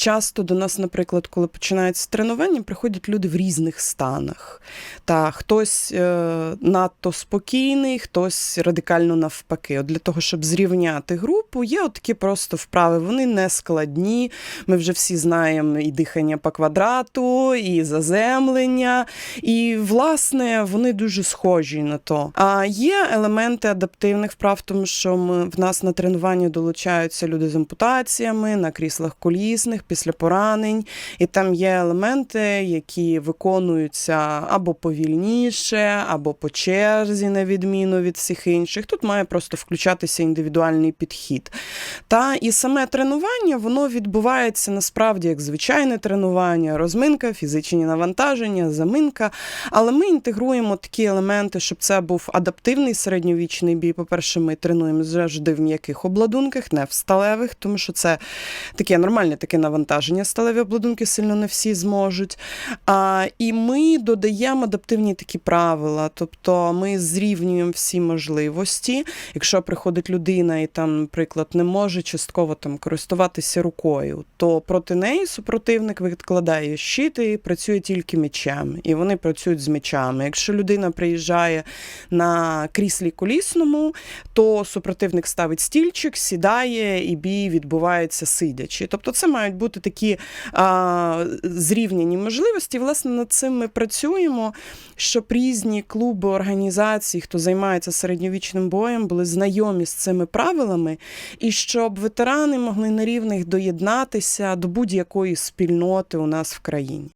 часто до нас, наприклад, коли починається тренування, приходять люди в різних станах. Та хтось е, надто спокійний, хтось радикально навпаки. От для того, щоб зрівняти групу, є от такі просто вправи. Вони не складні. Ми вже всі знаємо і дихання по квадрату, і заземлення. І, власне, вони дуже схожі на то. А є елементи адаптивних вправ, тому що ми, в нас на тренуванні долучаються люди з ампутаціями, на кріслах колісних, після поранень. І там є елементи, які виконуються або повільніше, або по черзі, на відміну від всіх інших. Тут має просто включатися індивідуальний підхід. Та і саме тренування воно відбувається насправді як звичайне тренування, розминка, фізичні навантаження, заминка. Але ми інтегруємо такі елементи, щоб це був адаптивний середньовічний бій. По-перше, ми тренуємо завжди в м'яких обладунках, не в сталевих, тому що це таке нормальне таке навантаження. Сталеві обладунки сильно не всі зможуть. А, і ми додаємо адаптивні такі правила. Тобто ми зрівнюємо всі можливості. Якщо приходить людина і там, наприклад, не може частково там користуватися рукою, то проти неї супротивник відкладає щити і працює тільки мечем. І вони працюють з мечами. Якщо людина приїжджає на кріслі колісному, то супротивник ставить стільчик, сідає, і бій відбувається сидячи. Тобто, це мають бути такі а, зрівняні можливості. Власне, над цим ми працюємо, щоб різні клуби, організації, хто займається середньовічним боєм, були знайомі з цими правилами, і щоб ветерани могли на рівних доєднатися до будь-якої спільноти у нас в країні.